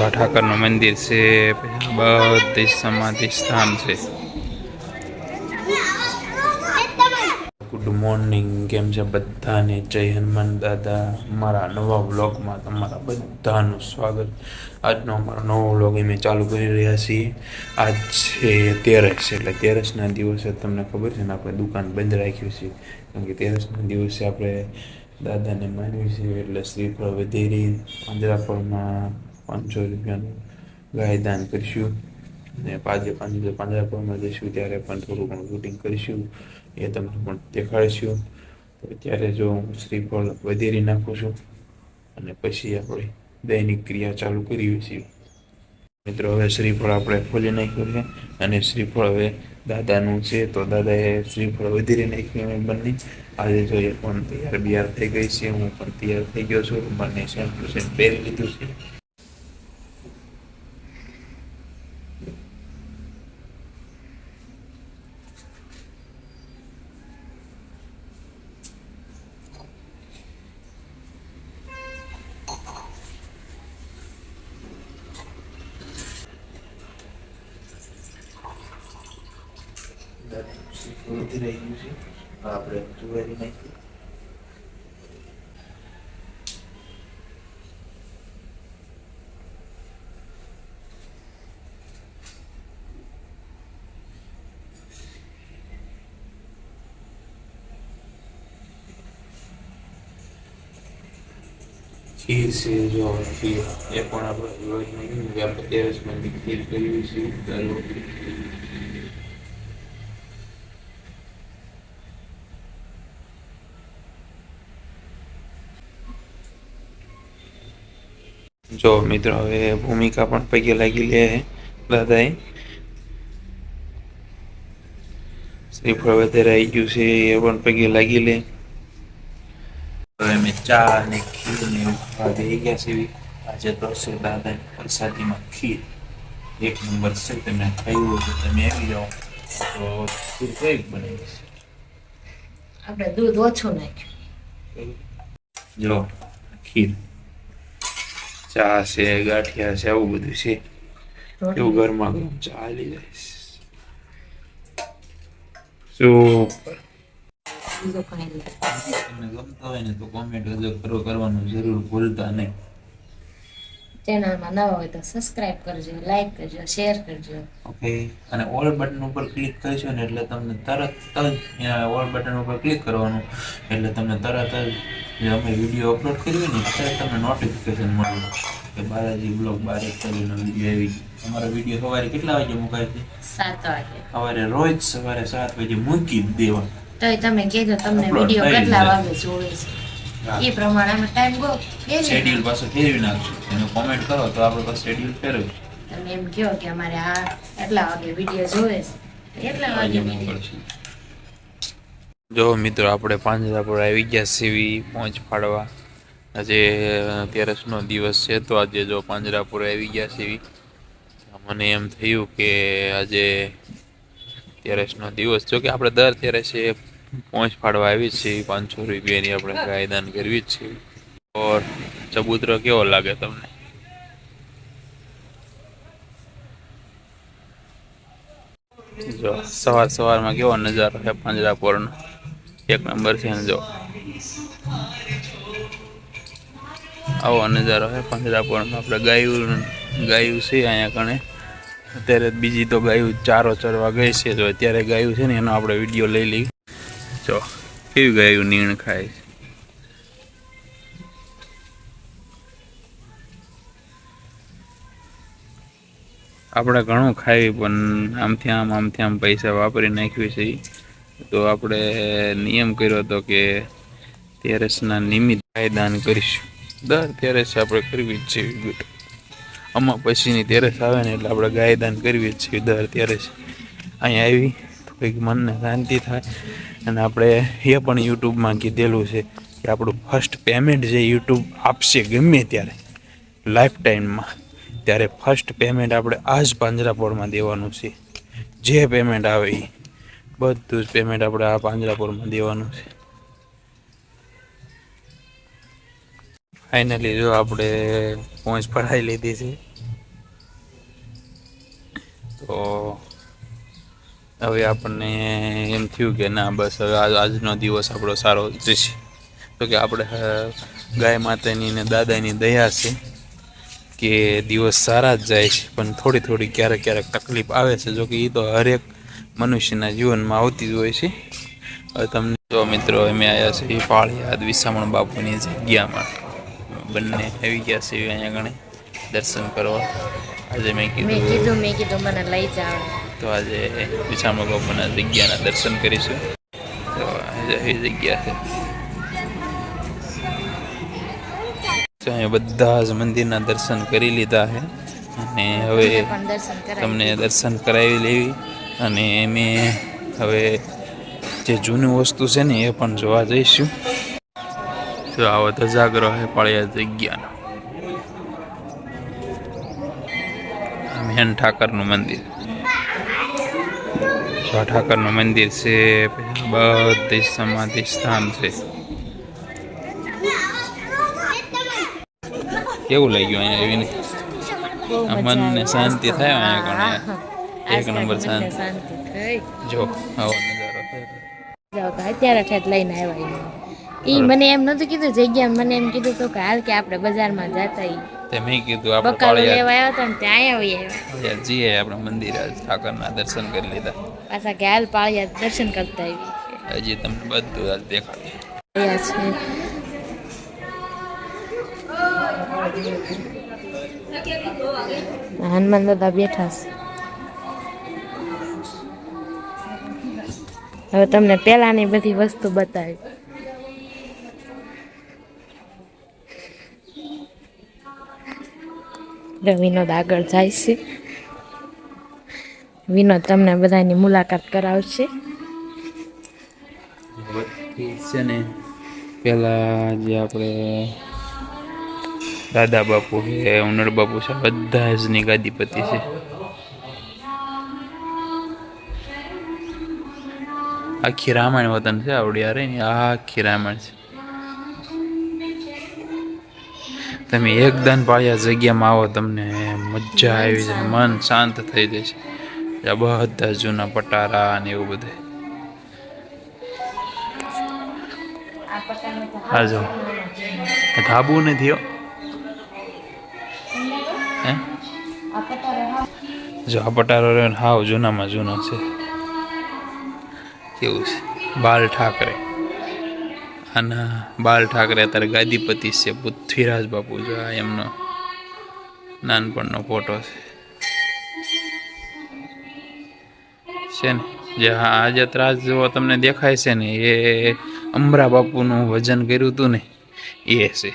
તો ઠાકરનું મંદિર છે બધી સમાધિ સ્થાન છે. ગુડ મોર્નિંગ કેમ છે બધાને? જય હનુમાન દાદા. મારા નવા વ્લોગમાં તમારા બધાનું સ્વાગત. આજનો અમારો નવો વ્લોગ અમે ચાલુ કરી રહ્યા છીએ. આજ છે તેરસ, એટલે તેરસના દિવસે તમને ખબર છે ને, આપણે દુકાન બંધ રાખ્યું છે. કારણ કે તેરસના દિવસે આપણે દાદાને માનવી છે, એટલે શ્રીફળ વધેરી પાંજરાફળમાં પાંચસો રૂપિયાનું ગાયદાન કરીશું. અને પાંચે પાંચ પાંજરાપુરમાં જઈશું ત્યારે પણ થોડું ઘણું શૂટિંગ કરીશું. એ તમને પણ દેખાડીશું. તો ત્યારે જો હું શ્રીફળ વધેરી નાખું છું. અને પછી આપણે દૈનિક ક્રિયા ચાલુ કરીએ છીએ મિત્રો, હવે શ્રીફળ આપણે ખોલી નાખ્યું છે. અને શ્રીફળ હવે દાદાનું છે. તો દાદાએ શ્રીફળ વધારે નાખ્યું અમે બંને. આજે જો એ પણ તૈયાર બિયાર થઈ ગઈ છે. હું પણ તૈયાર થઈ ગયો છું. બંને સેમ ટુ સેમ પહેરી લીધું છે. વધી રહ્યું છે આપણે જુવારી નાખી ખીર છે જો ખીર એ પણ આપણે જોઈ નાખી આપણે ટેરેસમાં ખીર કરી છે જો મિત્રો હવે ભૂમિકા પણ પૈકી લાગી લે દાદાએ. શ્રીફળ વધારે આવી ગયું છે એ પણ પૈકી લાગી લે. હવે મેં ચા અને ખીર ને એવું ખાવા બેસી ગયા છે. આજે તો છે દાદા પ્રસાદીમાં ખીર. એક નંબર છે તમે ખાયું હોય તો તમે આવી જાઓ. તો ખીર કઈ બનાવી છે? આપણે દૂધ ઓછું નાખ્યું. જો ખીર. ચા છે ગાંઠિયા છે આવું બધું છે. એવું ગરમા ગરમ ચા હાલી જાય. સુપર ગમતા હોય ને તો કોમેન્ટ હજુ કરો કરવાનું જરૂર ભૂલતા નહીં. ચેનલમાં નવા હોય તો સબસ્ક્રાઇબ કરજો લાઈક કરજો શેર કરજો. ઓકે અને ઓલ બટન ઉપર ક્લિક કરશો ને એટલે તમને તરત જ ઓલ બટન ઉપર ક્લિક કરવાનું. એટલે તમને તરત જ અમે વીડિયો અપલોડ કર્યો ને ત્યારે તમને નોટિફિકેશન મળે. કે બાલાજી બ્લોગ બાર કરીને વીડિયો આવી અમારો વીડિયો સવારે કેટલા વાગે મુકાય છે? સાત વાગે. સવારે રોજ સવારે સાત વાગે મૂકી દેવા તો તમે કહેજો તમને વીડિયો કેટલા વાગે જોવે છે. એ પ્રમાણે અમે ટાઈમ ગો. શેડ્યુલ પાછું ફેરવી નાખશું? એને કોમેન્ટ કરો તો આપણે પાછું શેડ્યુલ ફેરવી તમે એમ કહો કે અમારે આ એટલા વાગે વીડિયો જોવે છે. એટલા વાગે જો મિત્રો આપણે પાંજરાપુર આવી ગયા સીવી પહોંચ પાડવા. આજે તેરસનો દિવસ છે તો આજે જો પાંજરાપુર આવી ગયા સીવી. મને એમ થયું કે આજે તેરસનો દિવસ. જો કે આપણે દર તેરસે પહોંચ પાડવા આવી છીએ પાંચસો રૂપિયાની આપણે ગાયદાન કરવી જ છીએ. ઓર ચબૂતરો કેવો લાગે તમને? જો, સવાર સવારમાં કેવો નજારો છે પાંજરાપોરનો? એક નંબર છે ને જો. આવો નજારો છે પાંજરાપોરમાં. આપણે ગાયું ગાયું છે અહીંયા કણે. અત્યારે બીજી તો ગાયું ચારો ચરવા ગઈ છે. જો અત્યારે ગાયું છે ને એનો આપણે વીડિયો લઈ લઈ જો, કેવી ગયું નીણ ખાય છે? આપણે ઘણું ખાઈ પણ આમથી આમ આમથી આમ પૈસા વાપરી નાખ્યું છે તો આપણે નિયમ કર્યો હતો કે તેરસના નિમિત્ત દાન કરીશું. દર તેરસ આપણે કરવી જ છે બેટા આમાં પછીની તેરસ આવે ને એટલે આપણે ગાયદાન કરવી જ છીએ દર તેરસ. અહીંયા આવી. કંઈક મનને શાંતિ થાય. અને આપણે એ પણ યુટ્યુબમાં કીધેલું છે કે આપણું ફર્સ્ટ પેમેન્ટ જે યુટ્યુબ આપશે ગમે ત્યારે લાઈફ ટાઈમમાં ત્યારે ફર્સ્ટ પેમેન્ટ આપણે આ જ પાંજરાપોળમાં દેવાનું છે. જે પેમેન્ટ આવે એ બધું જ પેમેન્ટ આપણે આ પાંજરાપોળમાં દેવાનું છે. ફાઇનલી જો આપણે પહોંચ પડાવી લીધી છે, તો હવે આપણને એમ થયું કે ના, બસ હવે આજ- આજનો દિવસ આપણો સારો જશે તો કે આપણે ગાય માતાની ને દાદાની દયા છે કે દિવસ સારા જ જાય છે, પણ થોડી થોડી ક્યારેક ક્યારેક તકલીફ આવે છે. જો કે એ તો હરેક મનુષ્યના જીવનમાં આવતી જ હોય છે. હવે તમને જો મિત્રો, અમે આવ્યા છીએ પાળિયાદ વિસામણ બાપુની જગ્યામાં. બંને આવી ગયા છે અહીંયા આગળ. દર્શન કરવા. આજે મેં કીધું મેં કીધું, મને લઈ જાઓ. તો આજે વિશામા બાપુના જગ્યાના દર્શન કરીશું. તો આવી જગ્યા છે. તો અહીંયા બધા જ મંદિરના દર્શન કરી લીધા છે. અને હવે તમને દર્શન કરાવી લેવી. અને અમે હવે જે જૂની વસ્તુ છે ને એ પણ જોવા જઈશું. તો આવો ધજાગરો છે પાળિયા જગ્યાનો. મેન ઠાકરનું મંદિર. જો ઠાકરનું મંદિર છે બધી સમાધિ સ્થાન છે. કેવું લાગ્યું અહીંયા આવીને? મનને શાંતિ થાય અહીંયા હા, એક નંબર શાંતિ. જો આવો નજારો અત્યારે ઠેઠ લઈને આવ્યા ઈ મને. એમ નતું કીધું જગ્યા મને એમ કીધું તો કે હાલ કે આપણે બજારમાં જતા તે મેં કીધું આપણે લેવા આવ્યા હતા ને ત્યાં આવ્યા જઈએ આપણે મંદિર ઠાકરના દર્શન કરી લીધા. પાછા ઘેલ પાળિયા દર્શન કરતા આવી હજી તમને બધું છે. હનુમાન દાદા બેઠા છે. હવે તમને પેલાની બધી વસ્તુ બતાવી. રવિનો આગળ જાય છે. વિનોદ, તમને બધાની મુલાકાત કરાવશે. છે ને, પેલા જે આપણે દાદા બાપુ છે ઉનર બાપુ છે બધા જ ની ગાદીપતિ છે. આખી રામાયણ વતન છે, આવડી યારે ને, આખી રામાયણ છે. તમે એકદમ પાળ્યા જગ્યામાં આવો, તમને મજા આવી જાય, મન શાંત થઈ જશે આ બધા જૂના પટારા ને એવું બધું. જો. ધાબુ નથી થયો. હે? જો આ પટારો રહ્યો ને હાવ જૂનામાં જૂનો છે. કેવું છે? બાલ ઠાકરે. આના બાલ ઠાકરે અત્યારે ગાદીપતિ છે, પૃથ્વીરાજ બાપુ, જો આ એમનો નાનપણનો ફોટો છે. છે ને? જે હા આજે ત્રાસ જેવો તમને દેખાય છે ને એ અમરા બાપુનું વજન કર્યું હતું ને એ છે.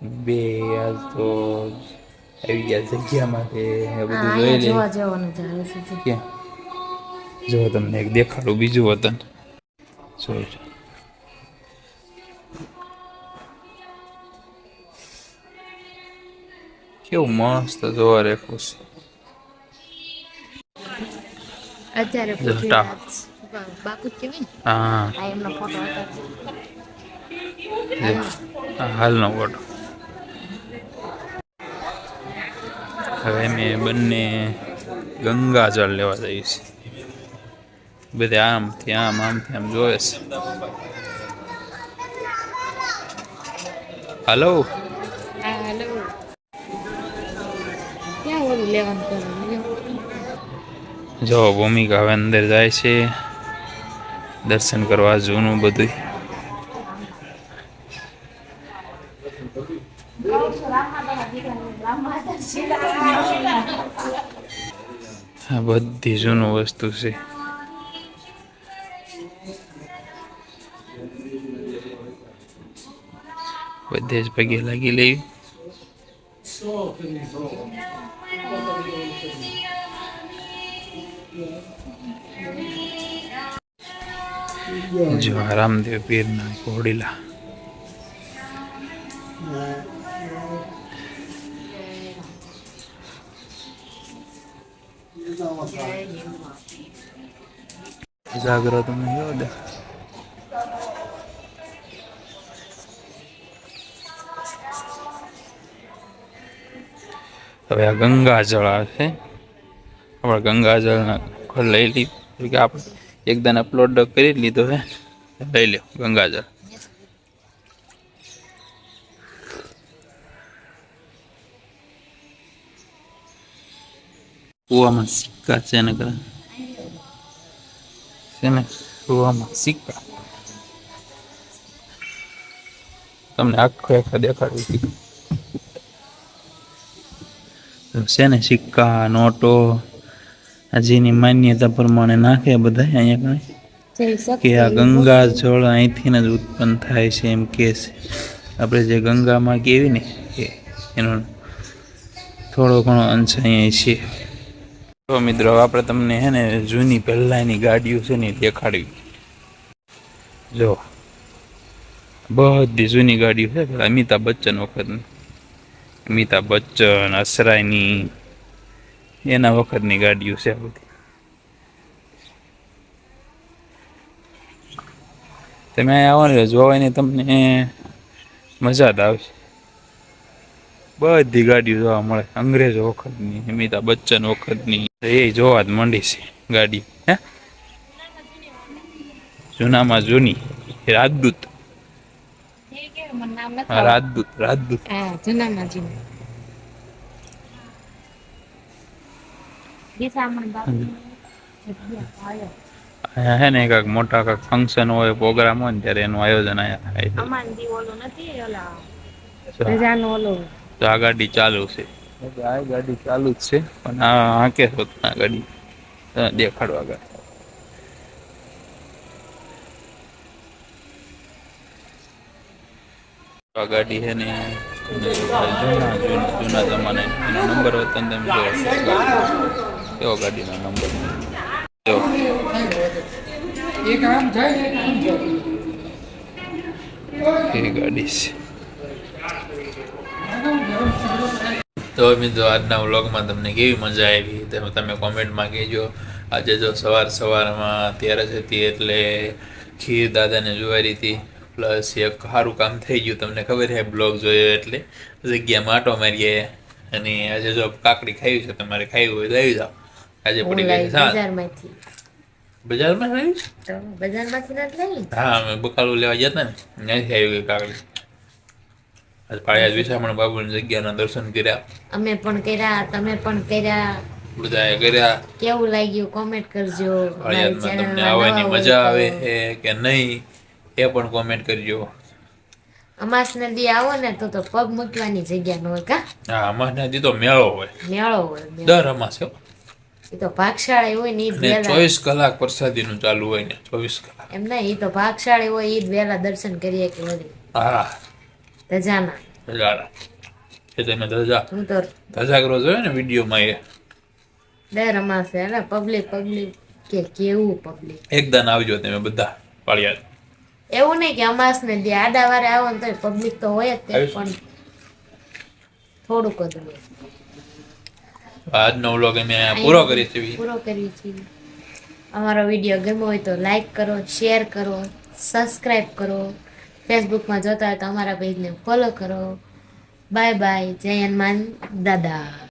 બે આજ તો આવી ગયા જગ્યામાં તે બધું જોઈ લે. ક્યાં? જો તમને એક દેખાડું બીજું વતન. જોઈ કેવું મસ્ત જોવા રેખું છે. અત્યારે બાપુ જ હા. આ એમનો ફોટો હતો. હાલનો ફોટો હવે મેં બંને ગંગાજળ લેવા જઈએ છીએ. બધે આમથી આમ આમથી આમ જોવે છે. હલો હેલો ક્યાં લેવાનું જો ભૂમિકા હવે અંદર જાય છે. દર્શન કરવા જૂનું બધું આ બધી જૂનું વસ્તુ છે. બધે જ પગે લાગી લેવી જો રામદેવ પીરના ઘોડીલા. જાગ્રત તમે કેવો હવે આ ગંગા જળા આવશે આપણે ગંગાજળના લઈ લીધું કે આપણે એકદમ અપલોડ કરી લીધો છે. લઈ લ્યો ગંગાજળ. કૂવામાં સિક્કા છે ને કરા. કૂવામાં સિક્કા. તમને આખો આખા દેખાડું સિક્કા તો છે ને સિક્કા, નોટો હજીની માન્યતા પ્રમાણે નાખે બધા અહીંયા કણે કે આ ગંગા જળ અહીંથી જ ઉત્પન્ન થાય છે એમ કે છે. આપણે જે ગંગામાં કેવી ને એ એનો થોડો ઘણો અંશ અહીંયા છે. તો મિત્રો આપણે તમને હે ને જૂની પહેલાંની ગાડીઓ છે ને દેખાડવી. જો બધી જૂની ગાડીઓ છે અમિતાભ બચ્ચન વખતની. અમિતાભ બચ્ચન અસરાયની એના વખતની ગાડીઓ છે આ બધી. તમે અહીંયા આવો ને જોવાની તમને મજા જ આવશે. બધી ગાડીઓ જોવા મળે અંગ્રેજો વખતની અમિતાભ બચ્ચન વખતની એ જોવા જ મંડી છે ગાડી. હે? જૂનામાં જૂની રાજદૂત. રાજદૂત રાજદૂત. જૂનામાં જૂનું દિશામણ બાપુ અહીંયા હે ને મોટા કાંઈક ફંક્શન હોય પ્રોગ્રામ હોય ને ત્યારે એનું આયોજન અહીંયા થાય છે. અમાન નથી ઓલા તો રજાનો ઓલો. તો આ ગાડી ચાલુ છે. આ ગાડી ચાલુ જ છે. પણ આ હાંકે છો આ ગાડી. દેખાડવા ગાડી આ ગાડી છે ને જૂના જૂના જૂના જમાને એનો નંબર હોય તો તમે જો કેવો ગાડીનો નંબર એ ગાડી છે. તો મિત્રો આજના વ્લોગમાં તમને કેવી મજા આવી તમે તમે કોમેન્ટમાં કહેજો. આજે જો સવાર સવારમાં અત્યારે જ હતી એટલે ખીર દાદાને જોવારી હતી. પ્લસ એક સારું કામ થઈ ગયું તમને ખબર છે બ્લોગ જોયો એટલે. જગ્યા માટો મારીએ અને આજે જો કાકડી ખાવી છે તમારે ખાવી હોય તો આવી જાઓ. આજે પડી ગઈ બજારમાંથી. બજારમાં આવી બજારમાંથી ના લઈ હા અમે બકાલો લેવા જતા ને ત્યાંથી આવી ગઈ કાકડી આજે વિશામણ બાબુની જગ્યાના દર્શન કર્યા. અમે પણ કર્યા તમે પણ કર્યા. બધાએ કર્યા. કેવું લાગ્યું? કોમેન્ટ કરજો. મારી તમને આવવાની મજા આવે છે કે નહીં એ પણ કોમેન્ટ કરજો. અમાસ નદી આવો ને તો તો પગ મૂકવાની જગ્યા ન હોય કા? હા અમાસ નદી તો મેળો હોય. મેળો હોય દર અમાસ. એ તો ભાગશાળી હોય ને ઈ ચોવીસ કલાક પ્રસાદીનું ચાલુ હોય ને ચોવીસ કલાક. એમ ના એ તો ભાગશાળી હોય ઈ વેલા દર્શન કરીએ કે વળી? હા. ધજાડા એ તમે ધજા. હું તો ધજા કરો જોયો ને વિડીયોમાં એ? દર અમાસે એટલે પબ્લિક પબ્લિક કે કેવું પબ્લિક એકદમ આવજો તમે બધા પાળિયાદ એવું નહીં કે અમાસ ને દી આડા વારે આવો ને તો પબ્લિક તો હોય જ તે પણ થોડુંક જ હોય. આજનો વ્લોગ અમે પૂરો કરી છે પૂરો કરી છીએ. અમારો વીડિયો ગમ્યો હોય તો લાઈક કરો શેર કરો સબસ્ક્રાઈબ કરો. ફેસબુકમાં જોતા હોય તો અમારા પેજને ફોલો કરો. બાય બાય જય હનુમાન દાદા.